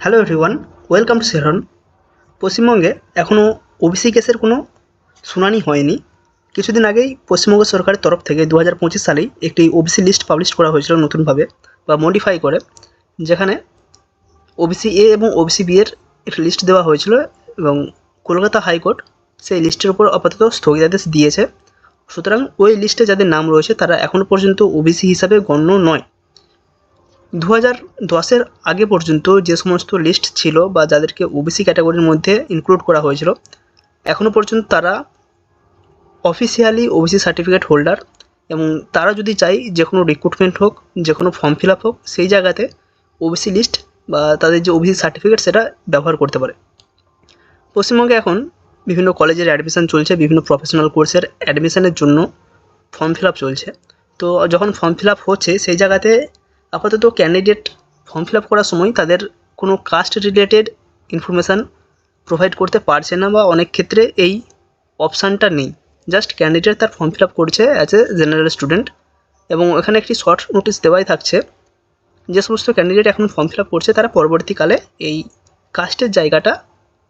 Hello everyone welcome to সেহরন পশ্চিমবঙ্গে এখনও ওবিসি কেসের কোনো শুনানি হয়নি। কিছুদিন আগেই পশ্চিমবঙ্গ সরকারের তরফ থেকে দু হাজার পঁচিশ সালেই একটি ওবিসি লিস্ট পাবলিশ করা হয়েছিল নতুনভাবে বা মডিফাই করে, যেখানে ওবিসি এ এবং ওবিসি বি এর একটি লিস্ট দেওয়া হয়েছিল এবং কলকাতা হাইকোর্ট সেই লিস্টের উপর আপাতত স্থগিতাদেশ দিয়েছে। সুতরাং ওই লিস্টে যাদের নাম রয়েছে তারা এখনও পর্যন্ত ওবিসি হিসাবে গণ্য নয়। দু হাজার দশের আগে পর্যন্ত যে সমস্ত লিস্ট ছিল বা যাদেরকে ওবিসি ক্যাটাগরির মধ্যে ইনক্লুড করা হয়েছিল এখনও পর্যন্ত তারা অফিসিয়ালি ওবিসি সার্টিফিকেট হোল্ডার এবং তারা যদি চাই যে কোনো রিক্রুটমেন্ট হোক, যে কোনো ফর্ম ফিল আপ হোক, সেই জায়গাতে ওবিসি লিস্ট বা তাদের যে ওবিসি সার্টিফিকেট সেটা ব্যবহার করতে পারে। পশ্চিমবঙ্গে এখন বিভিন্ন কলেজের অ্যাডমিশান চলছে, বিভিন্ন প্রফেশনাল কোর্সের অ্যাডমিশানের জন্য ফর্ম ফিল আপ চলছে। তো যখন ফর্ম ফিল আপ হচ্ছে, সেই জায়গাতে আপাতত ক্যান্ডিডেট ফর্ম ফিল করার সময় তাদের কোনো কাস্ট রিলেটেড ইনফরমেশান প্রোভাইড করতে পারছে না বা অনেক ক্ষেত্রে এই অপশানটা নেই। জাস্ট ক্যান্ডিডেট তার ফর্ম ফিল করছে অ্যাজ এ জেনারেল স্টুডেন্ট এবং এখানে একটি শর্ট নোটিশ দেওয়াই থাকছে। যে সমস্ত ক্যান্ডিডেট এখন ফর্ম ফিল করছে, তারা পরবর্তীকালে এই কাস্টের জায়গাটা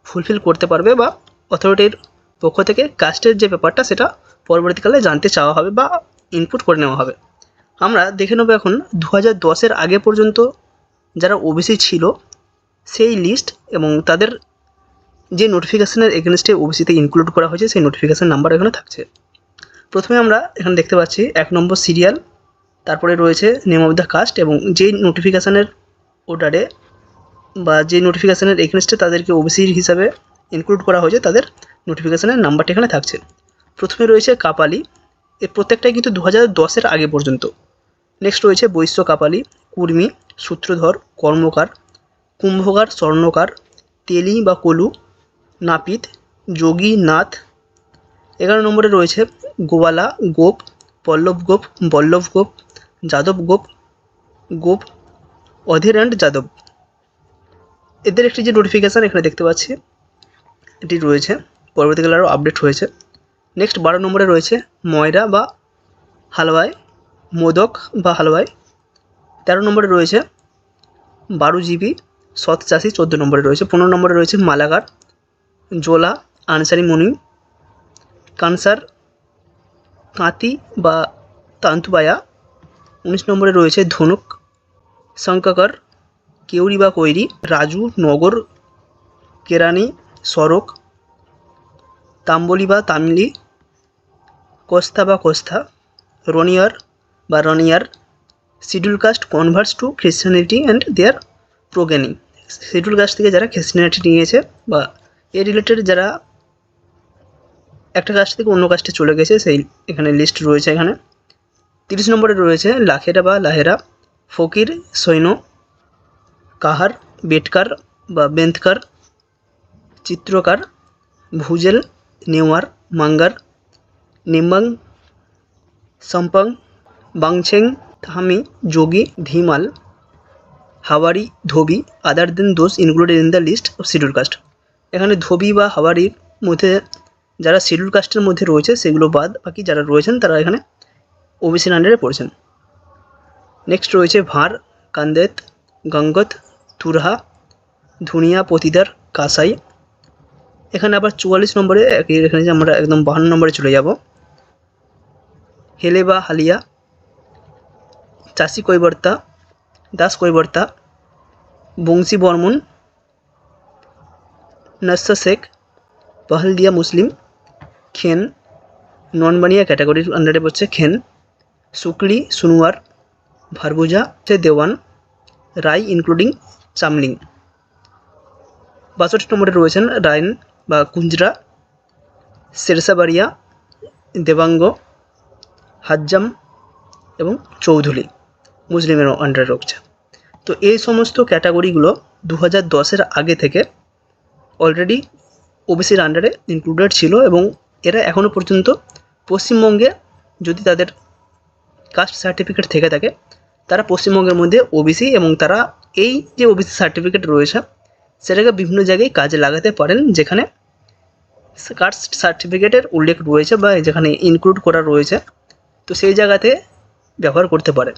ফুলফিল করতে পারবে বা অথরিটির পক্ষ থেকে কাস্টের যে ব্যাপারটা, সেটা পরবর্তীকালে জানতে চাওয়া হবে বা ইনপুট করে নেওয়া হবে। আমরা দেখে নেব এখন দু হাজার দশের আগে পর্যন্ত যারা ওবিসি ছিল, সেই লিস্ট এবং তাদের যে নোটিফিকেশানের এগেনস্টে ওবিসিতে ইনক্লুড করা হয়েছে, সেই নোটিফিকেশান নাম্বার এখানে থাকছে। প্রথমে আমরা এখানে দেখতে পাচ্ছি এক নম্বর সিরিয়াল তারপরে রয়েছে নেম অফ দ্য কাস্ট এবং যেই নোটিফিকেশানের অর্ডারে বা যে নোটিফিকেশানের এগেনস্টে তাদেরকে ওবিসির হিসাবে ইনক্লুড করা হয়েছে, তাদের নোটিফিকেশানের নাম্বারটি এখানে থাকছে। প্রথমে রয়েছে কাপালি, এর প্রত্যেকটাই কিন্তু দু হাজার দশের আগে পর্যন্ত। নেক্সট রয়েছে বৈশ্য কাপালি কুর্মি, সূত্রধর, কর্মকার, কুম্ভকার, স্বর্ণকার, তেলি বা কলু, নাপিত, যোগী, নাথ। এগারো নম্বরে রয়েছে গোয়ালা গোপ, পল্লব গোপ, বল্লভ গোপ, যাদব গোপ গোপ, অধীর অ্যান্ড যাদব। এদের একটি যে নোটিফিকেশান এখানে দেখতে পাচ্ছি, এটি রয়েছে, পরবর্তীকালে আরও আপডেট হয়েছে। নেক্সট বারো নম্বরে রয়েছে ময়রা বা হালওয়াই মোদক বা হালওয়াই। তেরো নম্বরে রয়েছে বারো জিবি, সৎ চাষি, চোদ্দ নম্বরে রয়েছে। পনেরো নম্বরে রয়েছে মালাগার, জোলা, আনসারি, মনি, কানসার, কাঁতি বা তান্তুবায়া। উনিশ নম্বরে রয়েছে ধনুক, শঙ্কাকর, কেউরি বা কৈরি, রাজু, নগর কেরানি সড়ক তাম্বলি বা তামিলি, কোস্তা বা কোস্তা, রনিয়ার বা রনিয়ার schedule caste converts to Christianity and their progeny schedule caste থেকে যারা খ্রিশ্চানিটি নিয়েছে বা এ রিলেটেড যারা একটা কাস্ট থেকে অন্য কাস্টে চলে গেছে, সেই এখানে লিস্ট রয়েছে এখানে। তিরিশ নম্বরে রয়েছে লাখেরা বা লাহেরা, ফকির, সৈন্য, কাহার, বেটকার বা বেন্তকার Chitrakar, Bhujel, Newar, Mangar, Nimbang, Sampang বাংছেং Thami, Yogi, Dhimal, হাওয়ারি, Dhobi other than those included in the list of schedule caste এখানে ধোবি বা হাওয়ারির মধ্যে যারা শিডিউল কাস্টের মধ্যে রয়েছে, সেগুলো বাদ বাকি যারা রয়েছেন, তারা এখানে ওবিসির আন্ডারে পড়ছেন। নেক্সট রয়েছে ভাঁড় কান্দেত, গঙ্গত, তুরহা, ধুনিয়া পতিদার কাসাই। এখানে আবার চুয়াল্লিশ নম্বরে এখানে আমরা একদম বাহান্ন নম্বরে চলে যাব। হেলে বা হালিয়া চাষি কৈবর্তা দাস কৈবর্তা বংশী বর্মন, নস্যা শেখ, পাহলদিয়া মুসলিম, খেন, ননবানিয়া ক্যাটাগরির আন্ডারে পড়ছে খেন, শুক্লি, সুনুয়ার ভারবুজা সে দেওয়ান, রাই ইনক্লুডিং চামলিং। বাষট্টি নম্বরে রয়েছেন রায়ন বা কুঞ্জরা শেরসাবাড়িয়া দেবাঙ্গ হাজ্জাম এবং চৌধুরী। মুসলিমের আন্ডারে রয়েছে। তো এই সমস্ত ক্যাটাগরিগুলো দু হাজার দশের আগে থেকে অলরেডি ওবিসির আন্ডারে ইনক্লুডেড ছিল এবং এরা এখনও পর্যন্ত পশ্চিমবঙ্গে যদি তাদের কাস্ট সার্টিফিকেট থেকে থাকে, তারা পশ্চিমবঙ্গের মধ্যে ওবিসি এবং তারা এই যে ওবিসি সার্টিফিকেট রয়েছে, সেটাকে বিভিন্ন জায়গায় কাজে লাগাতে পারেন যেখানে কাস্ট সার্টিফিকেটের উল্লেখ রয়েছে বা যেখানে ইনক্লুড করা রয়েছে। তো সেই জায়গাতে ব্যবহার করতে পারেন।